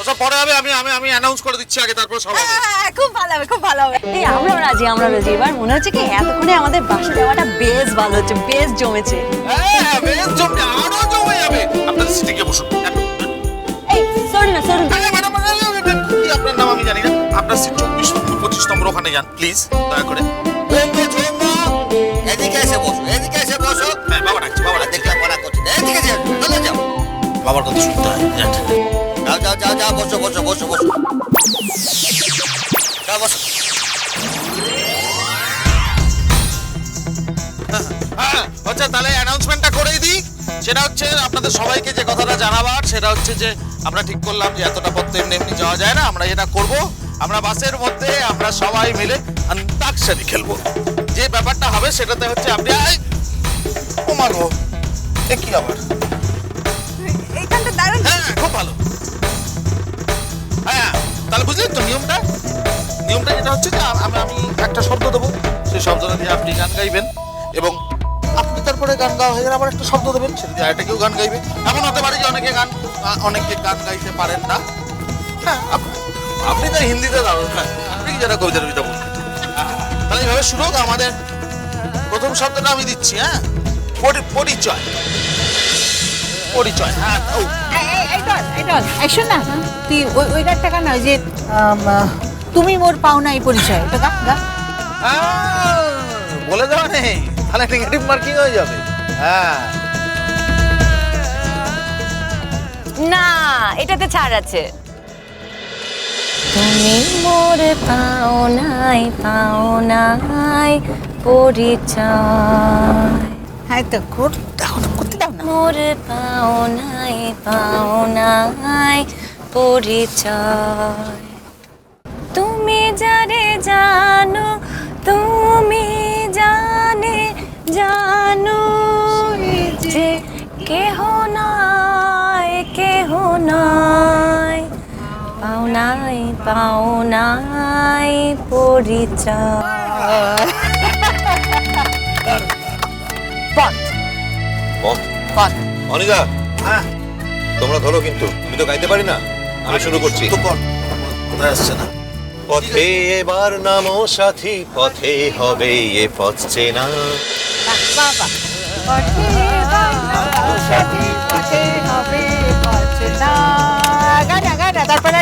ওসব পরে হবে আমি আমি আমি অ্যানাউন্স করে দিচ্ছি আগে তারপর সব হবে। হ্যাঁ, খুব ভালো হবে খুব ভালো হবে। এই আমরাও রাজি আমরা রাজি। এবার মনে হচ্ছে কি এতক্ষণে আমাদের বাসা যাওয়াটা বেশ ভালো হচ্ছে বেশ জমেছে। হ্যাঁ বেশ জমবে আরও জমে যাবে। আপনাদের সিটে গিয়ে বসুন এই সরি না সরি আপনার নাম আমি জানি না। আপনার সিট চব্বিশ পঁচিশ নম্বর ওখানে যান প্লিজ দয়া করে। এদিকে এসে বসো এদিকে এসে বসো। হ্যাঁ বাবা ডাকছি বাবা ডাকছি। দেখলাম ওরা করছে এদিকে যাও চলে যাও। বাবার কথা শুনতে হয়। যাও যাও যাও যাও বসো বসো বসো বসো। যাও বসো। আচ্ছা তাহলে অ্যানাউন্সমেন্টটা করেই দিই। সেটা হচ্ছে আপনাদের সবাইকে যে কথাটা জানাবার সেটা হচ্ছে যে আমরা ঠিক করলাম যে এতটা পথ এমনি এমনি যাওয়া যায় না আমরা যেটা করব আমরা বাসের মধ্যে আমরা সবাই মিলে অন্তাক্ষরী খেলব। যে ব্যাপারটা হবে সেটাতে হচ্ছে আপনি আই, ও মাগো এ কি আবার? তাহলে বুঝলেন তো নিয়মটা? নিয়মটা যেটা হচ্ছে যে আমি আমি একটা শব্দ দেবো। সেই শব্দটা দিয়ে আপনি গান গাইবেন এবং আপনি তারপরে গান গাওয়া হয়ে গেলে আবার একটা শব্দ দেবেন, সেটা দিয়ে আরেকটা কেউ গান গাইবে। এমন হতে পারে যে অনেকে গান অনেকে গান গাইতে পারেন না। হ্যাঁ আপনি তো হিন্দিতে দাঁড়ান আপনি যেটা কবিতা টবিতা বলবেন তাহলে এইভাবে শুরু হোক আমাদের। প্রথম শব্দটা আমি দিচ্ছি হ্যাঁ? পরি- পরিচয়। পরিচয়। হ্যাঁ ও না তুই ওই ওই গানটা গান ওই যে তুমি মোর পাওনা এই পরিচয় ওটা গা গা বলে দেওয়া নেই। তাহলে নেগেটিভ মার্কিং হয়ে যাবে। হ্যাঁ। না এটাতে ছাড় আছে। তুমি মোর পাও নাই পাও নাই পরিচয়। হ্যাঁ তো কর মোর পাও নাই পাও নাই পরিচয়। তুমি যারে জানো, তুমি জানে, জানো যে কেহ নাই কেহ নাই। পাও নাই পাও নাই পরিচয়। অনিদা হ্যাঁ। তোমরা ধরো কিন্তু আমি তো গাইতে পারি না। আমি শুরু করছি। তো কর কোথায় আসছে না? পথে এবার নামো সাথী পথে হবে এ পথ চেনা। বাবা পথে বাবা, সাথী পথে হবে পথ না। গানা গানা তারপরে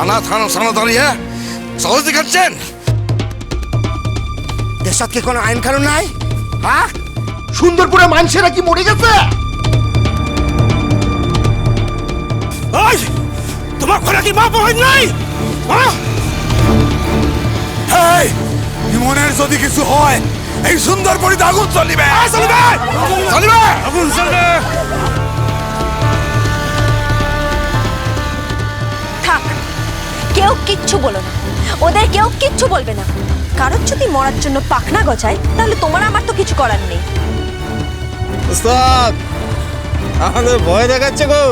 থানা থানা থানা দাঁড়িয়ে সহজ দেখাচ্ছেন দেশত কি কোনো আইন কানুন নাই? হ্যাঁ সুন্দরপুরে মানুষেরা কি মরে গেছে? ওই তোমার ঘরে কি মা বোন নাই? হ্যাঁ ইমনের যদি কিছু হয় এই সুন্দর পরিতে আগুন চলিবে চলিবে চলিবে আগুন চলবে কিচ্ছু বলো না। ওদের কেউ কিচ্ছু বলবে না। কারোর যদি মরার জন্য পাখনা গজায় তাহলে তোমার আমার তো কিছু করার নেই। উস্তাদ আমাদের ভয় দেখাচ্ছে গো।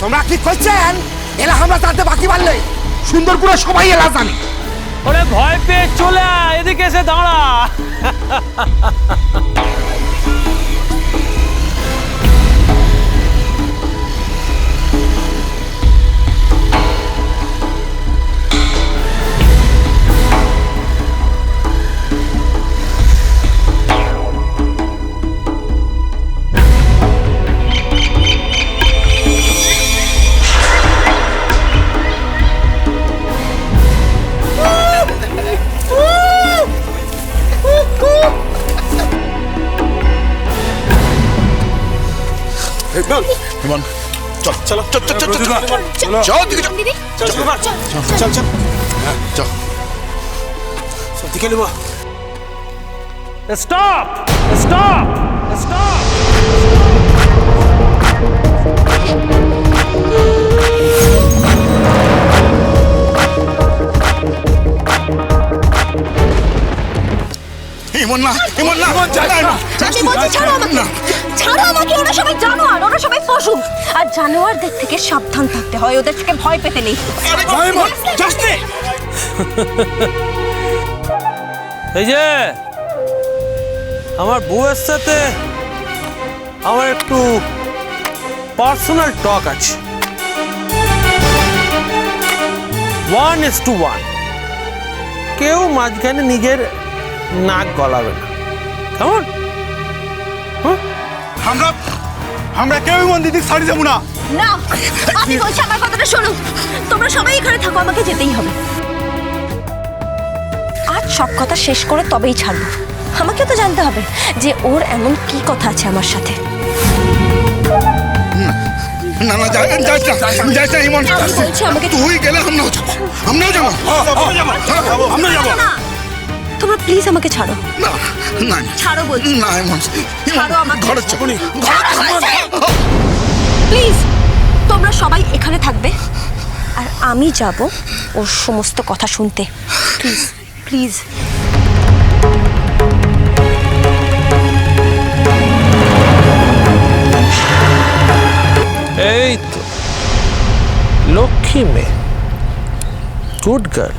তোমরা কি করছেন? এলা আমরা জানতে বাকি পারলে সুন্দরপুরে সবাই এলা জানে। ওরে ভয় পেয়ে চলে আয়, এদিকে এসে দাঁড়া। ইমন চল চলো চল চল চল চল চল দিকে চল চল চল চল চল চল দিকে নেব স্টপ স্টপ স্টপ ইমন না ইমন না ইমন যা না আমি বলছি ছাড়ো আমাকে ওরা সবাই জানোয়ার ওরা সবাই পশু। আর জানোয়ারদের থেকে সাবধান থাকতে হয় ওদের থেকে ভয় পেতে নেই। এই যে আমার বউয়ের সাথে আমার একটু পার্সোনাল টক আছে। ওয়ান ইস টু ওয়ান কেউ মাঝখানে নিজের নাক গলাবে না। কেমন? আমরা আমরা কেউ ইমন দিদি ছাড়ি যাব না। না আমি বলছি আমার কথাটা শোনো। তোমরা সবাই এখানে থাকো আমাকে যেতেই হবে। আজ সব কথা শেষ করে তবেই ছাড়বো। আমাকে তো জানতে হবে যে ওর এমন কি কথা আছে আমার সাথে। না না যাই যাই যাই যাই ইমন। আমি বলছি আমাকে তুই গেলে আমরাও যাব আমরাও যাব। আমরা যাব না তোমরা প্লিজ আমাকে ছাড়ো। না না ছাড়ো বলছি। না ইমন ছাড়ো আমাকে। ঘরে চকুনি প্লিজ তোমরা সবাই এখানে থাকবে। আর আমি যাব ওর সমস্ত কথা শুনতে। প্লিজ প্লিজ এই তো। লক্ষ্মী মেয়ে। Good girl.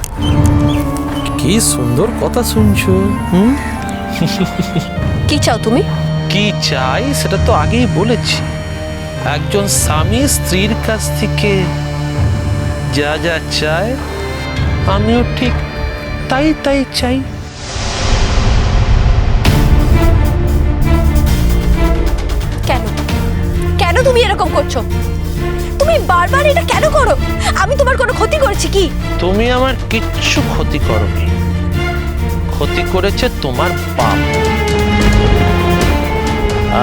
কি সুন্দর কথা শুনছো হুম? কি চাও তুমি? কি চাই সেটা তো আগেই বলেছি। একজন স্বামী স্ত্রীর কাছ থেকে যা যা চায় আমিও ঠিক তাই তাই চাই। কেন? কেন তুমি এরকম করছ? বারবার এটা কেন করো? আমি তোমার কোনো ক্ষতি করেছি কি? তুমি আমার কিচ্ছু ক্ষতি করনি। ক্ষতি করেছে তোমার পাপ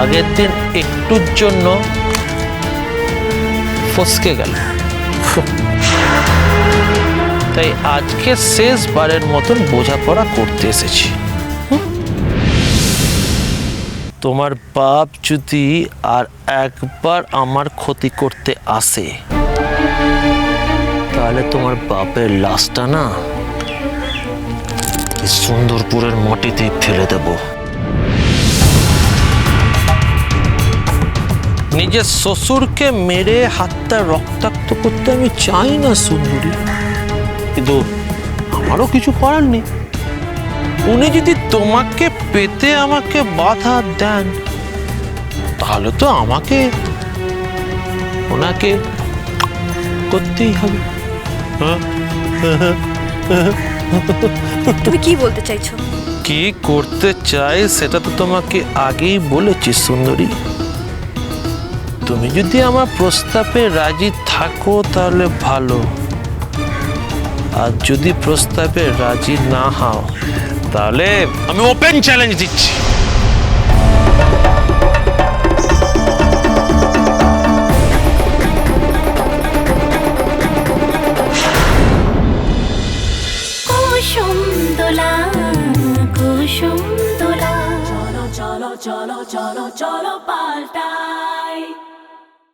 আগের দিন একটুর জন্য ফসকে গেল। তাই আজকে শেষবারের মতন বোঝাপড়া করতে এসেছি। তোমার বাপ যদি আর একবার আমার ক্ষতি করতে আসে, তাহলে তোমার বাপের লাশটা না সুন্দরপুরের মাটিতে ফেলে দেব। নিজের শ্বশুরকে মেরে হাতটা রক্তাক্ত করতে আমি চাই না, সুন্দরী। কিন্তু আমারও কিছু করার নেই। উনি যদি তোমাকে পেতে আমাকে বাধা দেন তাহলে তো আমাকে ওনাকে করতেই হবে। হ্যাঁ? তুমি কি বলতে চাইছো? কি করতে চাই সেটা তো তোমাকে আগেই বলেছি সুন্দরী। তুমি যদি আমার প্রস্তাবে রাজি থাকো তাহলে ভালো। আর যদি প্রস্তাবে রাজি না হও তাহলে আমি ওপেন চ্যালেঞ্জ দিচ্ছি।